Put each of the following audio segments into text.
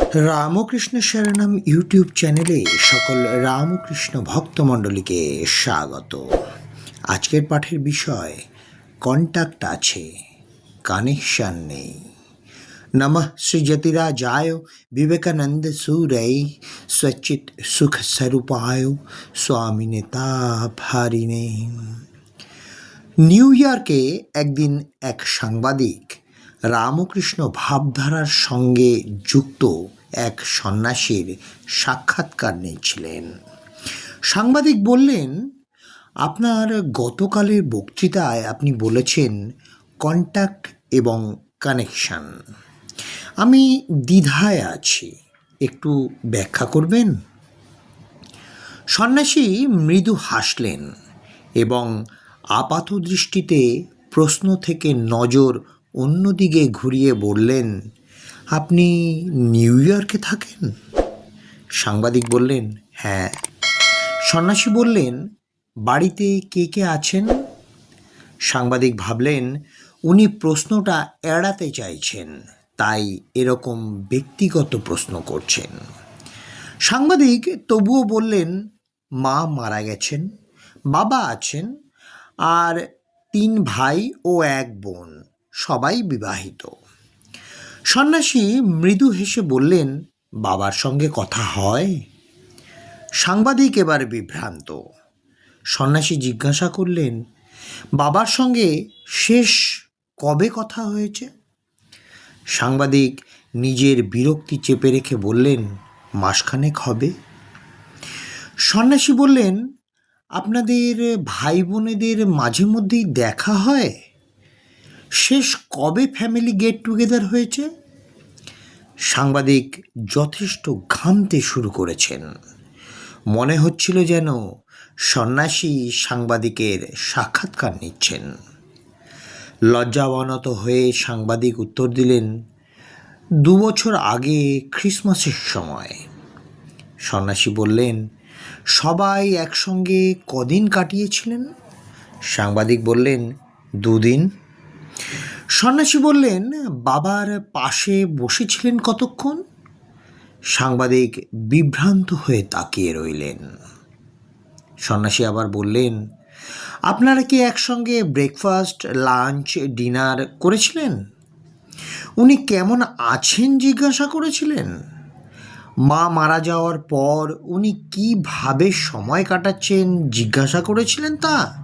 Ramakrishna শরণম YouTube চ্যানেলে সকল রামকৃষ্ণ ভক্তমণ্ডলীকে স্বাগত। আজকের পাঠের বিষয় কন্ট্যাক্ট আছে, কানেকশন নেই। নমঃ যতিরাজায় বিবেকানন্দ সুরৈ সচিত সুখ স্বরূপায় স্বামী নেতা ভারিণে। নিউ ইয়র্কে একদিন এক সাংবাদিক রামকৃষ্ণ ভাবধারার সঙ্গে যুক্ত এক সন্ন্যাসীর সাক্ষাৎকার নিচ্ছিলেন সাংবাদিক বললেন, আপনার গতকালের বক্তৃতায় আপনি বলেছেন কন্ট্যাক্ট এবং কানেকশন আমি দ্বিধায় আছি, একটু ব্যাখ্যা করবেন? সন্ন্যাসী মৃদু হাসলেন এবং আপাত দৃষ্টিতে প্রশ্ন থেকে নজর অন্যদিকে ঘুরিয়ে বললেন, আপনি নিউ ইয়র্কে থাকেন? সাংবাদিক বললেন হ্যাঁ। সন্ন্যাসী বললেন, বাড়িতে কে কে আছেন? সাংবাদিক ভাবলেন, উনি প্রশ্নটা এড়াতে চাইছেন, তাই এরকম ব্যক্তিগত প্রশ্ন করছেন। সাংবাদিক তবুও বললেন, মা মারা গেছেন, বাবা আছেন, আর তিন ভাই ও এক বোন। সবাই বিবাহিত। সন্ন্যাসী মৃদু হেসে বললেন, বাবার সঙ্গে কথা হয়? সাংবাদিক এবার বিভ্রান্ত। সন্ন্যাসী জিজ্ঞাসা করলেন, বাবার সঙ্গে শেষ কবে কথা হয়েছে? সাংবাদিক নিজের বিরক্তি চেপে রেখে বললেন, মাসখানেক হবে। সন্ন্যাসী বললেন, আপনাদের ভাই বোনেদের মাঝে মধ্যেই দেখা হয়? শেষ কবে ফ্যামিলি গেট টুগেদার হয়েছে? সাংবাদিক যথেষ্ট ঘামতে শুরু করেছেন। মনে হচ্ছিল যেন সন্ন্যাসী সাংবাদিকের সাক্ষাৎকার নিচ্ছেন। লজ্জাবনত হয়ে সাংবাদিক উত্তর দিলেন, দু বছর আগে খ্রিসমাসের সময়। সন্ন্যাসী বললেন, সবাই একসঙ্গে কদিন কাটিয়েছিলেন? সাংবাদিক বললেন, দুদিন। সন্ন্যাসী বললেন, বাবার পাশে বসেছিলেন কতক্ষণ? সাংবাদিক বিভ্রান্ত হয়ে তাকিয়ে রইলেন। সন্ন্যাসী আবার বললেন, আপনারা কি একসঙ্গে ব্রেকফাস্ট লাঞ্চ ডিনার করেছিলেন? উনি কেমন আছেন জিজ্ঞাসা করেছিলেন? মা মারা যাওয়ার পর উনি কীভাবে সময় কাটাচ্ছেন জিজ্ঞাসা করেছিলেন তা?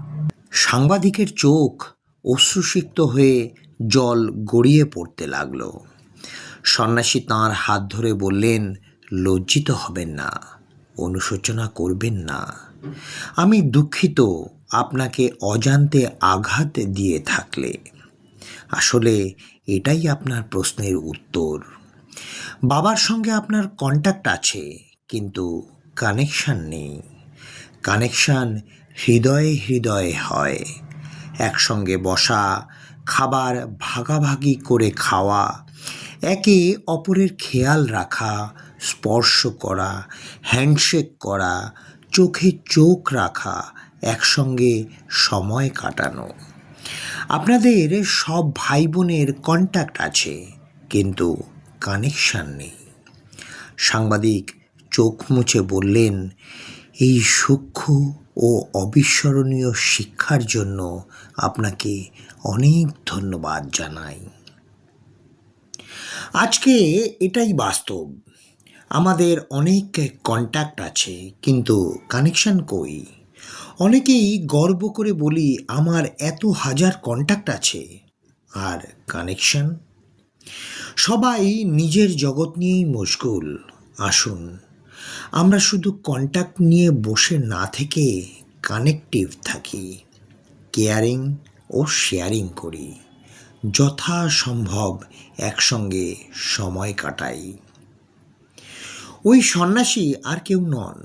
সাংবাদিকের চোখ অশ্রুসিক্ত হয়ে জল গড়িয়ে পড়তে লাগল। সন্ন্যাসী তাঁর হাত ধরে বললেন, লজ্জিত হবেন না, অনুশোচনা করবেন না। আমি দুঃখিত, আপনাকে অজান্তে আঘাত দিয়ে থাকলে। আসলে এটাই আপনার প্রশ্নের উত্তর। বাবার সঙ্গে আপনার কন্ট্যাক্ট আছে, কিন্তু কানেকশান নেই। কানেকশান হৃদয়ে হৃদয়ে হয়। একসঙ্গে বসা, খাবার ভাগাভাগি করে খাওয়া, একে অপরের খেয়াল রাখা, স্পর্শ করা, হ্যান্ডশেক করা, চোখে চোখ রাখা, একসঙ্গে সময় কাটানো। আপনাদের সব ভাই বোনের কন্ট্যাক্ট আছে, কিন্তু কানেকশান নেই। সাংবাদিক চোখ মুছে বললেন, এই সূক্ষ্ম ও অবিস্মরণীয় শিক্ষার জন্য আপনাকে অনেক ধন্যবাদ জানাই। আজকে এটাই বাস্তব। আমাদের অনেক কন্ট্যাক্ট আছে, কিন্তু কানেকশন কই? অনেকেই গর্ব করে বলি, আমার এত হাজার কন্ট্যাক্ট আছে। আর কানেকশন সবাই নিজের জগৎ নিয়েই মুশকুল আসুন আমরা শুধু কন্ট্যাক্ট নিয়ে বসে না থেকে কানেকটিভ থাকি কেয়ারিং ও শেয়ারিং করি, যথাসম্ভব একসঙ্গে সময় কাটাই। ওই সন্ন্যাসী আর কেউ নন,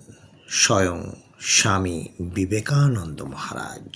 স্বয়ং স্বামী বিবেকানন্দ মহারাজ।